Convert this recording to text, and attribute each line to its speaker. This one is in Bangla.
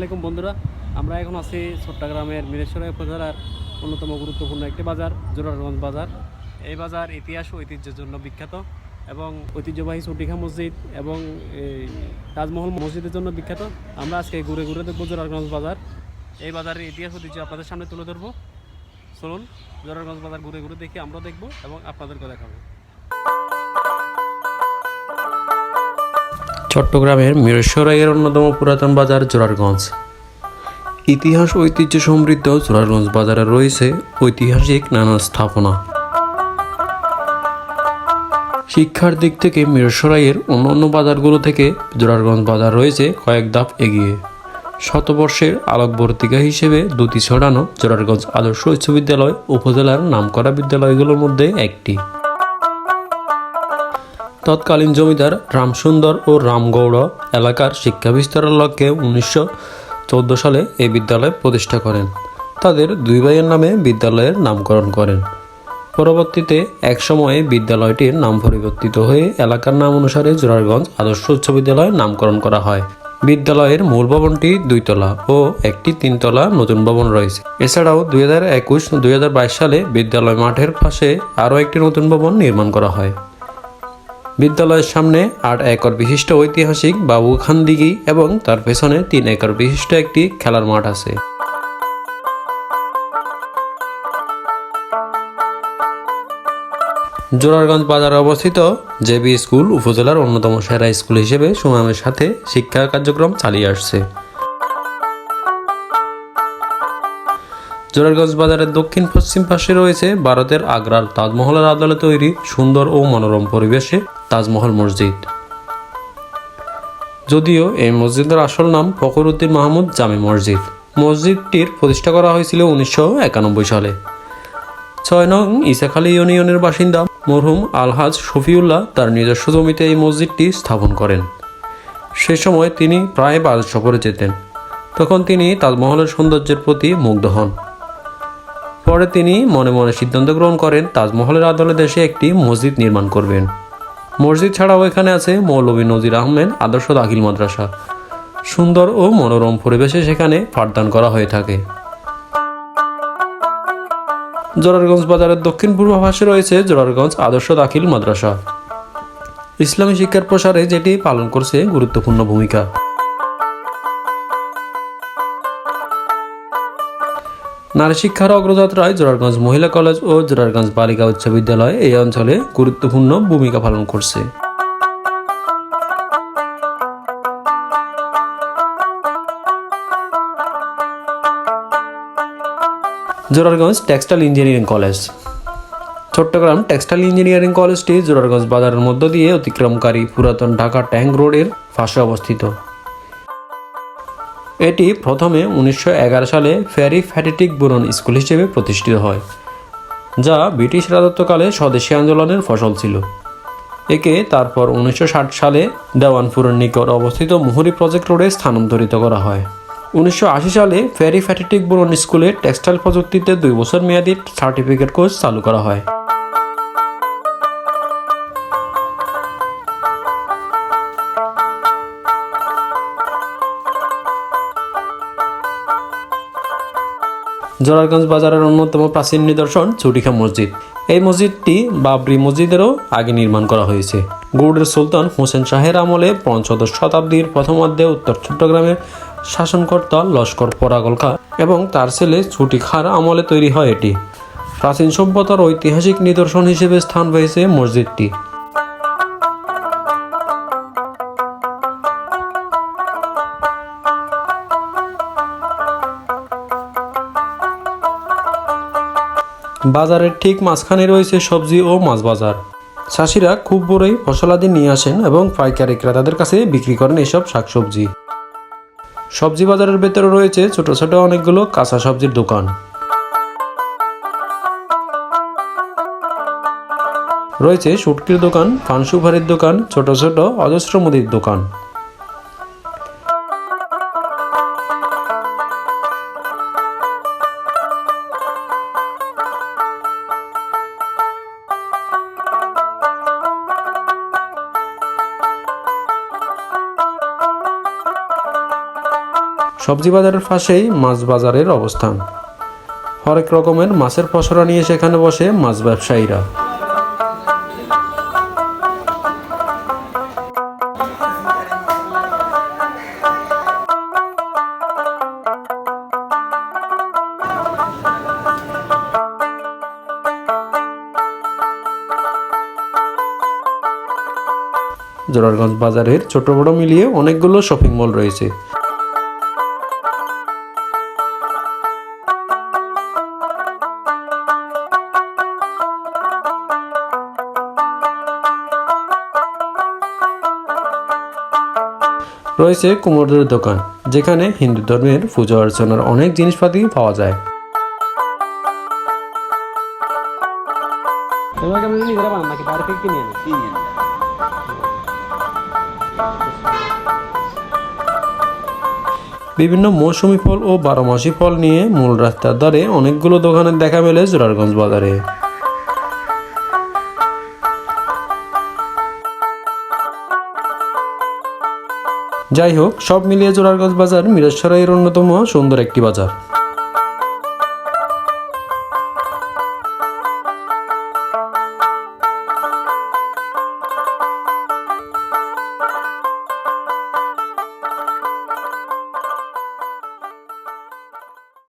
Speaker 1: আলাইকুম বন্ধুরা। আমরা এখন আছি চট্টগ্রামের মিরেশ্বরা উপজেলার অন্যতম গুরুত্বপূর্ণ একটি বাজার, জোরারগঞ্জ বাজার। এই বাজার ইতিহাস ও ঐতিহ্যের জন্য বিখ্যাত এবং ঐতিহ্যবাহী চটিখা মসজিদ এবং তাজমহল মসজিদের জন্য বিখ্যাত। আমরা আজকে ঘুরে ঘুরে দেখব জোরারগঞ্জ বাজার। এই বাজারের ইতিহাস ঐতিহ্য আপনাদের সামনে তুলে ধরবো। চলুন জোরারগঞ্জ বাজার ঘুরে ঘুরে দেখি আমরা দেখব এবং আপনাদেরকে দেখাবো।
Speaker 2: চট্টগ্রামের মিরেশ্বরাইয়ের অন্যতম পুরাতন বাজার জোরারগঞ্জ। ইতিহাস ঐতিহ্য সমৃদ্ধ জোরারগঞ্জ বাজারে রয়েছে ঐতিহাসিক নানা স্থাপনা। শিক্ষার দিক থেকে মিরেশ্বরাইয়ের অন্যান্য বাজারগুলো থেকে জোরারগঞ্জ বাজার রয়েছে কয়েক ধাপ এগিয়ে। শতবর্ষের আলোকবর্তিকা হিসেবে দুটি ছড়ানো জোরারগঞ্জ আদর্শ উচ্চ বিদ্যালয় উপজেলার নামকরা বিদ্যালয়গুলোর মধ্যে একটি। তৎকালীন জমিদার রামসুন্দর ও রামগৌড় এলাকার শিক্ষা বিস্তারের লক্ষ্যে উনিশশো চোদ্দ সালে এই বিদ্যালয় প্রতিষ্ঠা করেন। তাদের দুই ভাইয়ের নামে বিদ্যালয়ের নামকরণ করেন। পরবর্তীতে একসময়ে বিদ্যালয়টির নাম পরিবর্তিত হয়ে এলাকার নাম অনুসারে জোরারগঞ্জ আদর্শ উচ্চ বিদ্যালয় নামকরণ করা হয়। বিদ্যালয়ের মূল ভবনটি দুইতলা ও একটি তিনতলা নতুন ভবন রয়েছে। এছাড়াও দুই হাজার একুশ দুই সালে বিদ্যালয় মাঠের পাশে আরও একটি নতুন ভবন নির্মাণ করা হয়। বিদ্যালয়ের সামনে আট একর বিশিষ্ট ঐতিহাসিক বাবুখান দিঘি এবং তার পেছনে তিন একর বিশিষ্ট একটি খেলার মাঠ আছে। জোরারগঞ্জ বাজারে অবস্থিত জেবি স্কুল উপজেলার অন্যতম সেরা স্কুল হিসেবে সুনামের সাথে শিক্ষা কার্যক্রম চালিয়ে আসছে। জোরারগঞ্জ বাজারের দক্ষিণ পশ্চিম পাশে রয়েছে ভারতের আগ্রার তাজমহলের আদলে তৈরি সুন্দর ও মনোরম পরিবেশে তাজমহল মসজিদ। যদিও এই মসজিদের আসল নাম ফখরুদ্দিন মাহমুদ জামে মসজিদ। মসজিদটির প্রতিষ্ঠা করা হয়েছিল উনিশশো একানব্বই সালে। ছয় নং ইসাখালী ইউনিয়নের বাসিন্দা মরহুম আলহাজ শফিউল্লাহ তার নিজস্ব জমিতে এই মসজিদটি স্থাপন করেন। সে সময় তিনি প্রায় ভারত সফরে যেতেন। তখন তিনি তাজমহলের সৌন্দর্যের প্রতি মুগ্ধ হন। পরে তিনি মনে মনে সিদ্ধান্ত গ্রহণ করেন তাজমহলের আদলে দেশে একটি মসজিদ নির্মাণ করবেন। মসজিদ ছাড়াও এখানে আছে মৌলভী নজির আহমেদ, আদর্শ দাখিল মাদ্রাসা। সুন্দর ও মনোরম পরিবেশে সেখানে পাঠদান করা হয়ে থাকে। জোরারগঞ্জ বাজারের দক্ষিণ পূর্ব পাশে রয়েছে জোরারগঞ্জ আদর্শ দাখিল মাদ্রাসা। ইসলামী শিক্ষার প্রসারে যেটি পালন করছে গুরুত্বপূর্ণ ভূমিকা। নারী শিক্ষার অগ্রযাত্রায় জোরারগঞ্জ মহিলা কলেজ ও জোরারগঞ্জ বালিকা উচ্চ বিদ্যালয় এই অঞ্চলে গুরুত্বপূর্ণ ভূমিকা পালন করছে। Zorarganj textile engineering college. Chattogram textile engineering কলেজটি জোরারগঞ্জ বাজারের মধ্য দিয়ে অতিক্রমকারী পুরাতন ঢাকা ট্যাঙ্ক রোডের পাশে অবস্থিত। এটি প্রথমে উনিশশো এগারো সালে ফেরি ফ্যাটেটিক বুরন স্কুল হিসেবে প্রতিষ্ঠিত হয়, যা ব্রিটিশ রাজত্বকালে স্বদেশী আন্দোলনের ফসল ছিল। একে তারপর উনিশশো ষাট সালে দেওয়ানপুরের নিকট অবস্থিত মুহুরী প্রজেক্ট রোডে স্থানান্তরিত করা হয়। উনিশশো আশি সালে ফেরি ফ্যাটেটিক বুরন স্কুলে টেক্সটাইল প্রযুক্তিতে দুই বছর মেয়াদী সার্টিফিকেট কোর্স চালু করা হয়। জোরারগঞ্জ বাজারের অন্যতম প্রাচীন নিদর্শন চুটিখা মসজিদ। এই মসজিদটি বাবরি মসজিদেরও আগে নির্মাণ করা হয়েছে। গৌড়ের সুলতান হোসেন শাহের আমলে পঞ্চদশ শতাব্দীর প্রথমার্ধে উত্তর চট্টগ্রামের শাসনকর্তা লস্কর পরাগল খা এবং তার ছেলে ছুটি খার আমলে তৈরি হয় এটি। প্রাচীন সভ্যতার ঐতিহাসিক নিদর্শন হিসেবে স্থান পেয়েছে মসজিদটি। বাজারের ঠিক মাঝখানে রয়েছে সবজি ও মাছ বাজার। চাষিরা খুব বড়ই ফসলাদি নিয়ে আসেন এবং পাইকারি ক্রেতাদের কাছে বিক্রি করেন এসব শাকসবজি। সবজি বাজারের ভেতরে রয়েছে ছোট ছোট অনেকগুলো কাঁচা সবজির দোকান। রয়েছে শুটকির দোকান পান সুপারির দোকান, ছোট ছোট অজস্র মুদির দোকান। সবজি বাজারের পাশেই মাছ বাজারের অবস্থান। হরেক রকমের মাছের পসরা নিয়ে সেখানে বসে মাছ ব্যবসায়ীরা। জোরারগঞ্জ বাজারের ছোট বড় মিলিয়ে অনেকগুলো শপিং মল রয়েছে। রয়েছে কুমোরদের দোকান যেখানে হিন্দু ধর্মের পুজো অর্চনার অনেক জিনিসপাতি পাওয়া যায়। বিভিন্ন মৌসুমি ফল ও বারোমাসি ফল নিয়ে মূল রাস্তার ধারে অনেকগুলো দোকানের দেখা মেলে জোরারগঞ্জ বাজারে। যাই হোক সব মিলিয়ে জোরারগঞ্জ বাজার মিরাজ মিরাজসরাইয়ের অন্যতম সুন্দর একটি বাজার।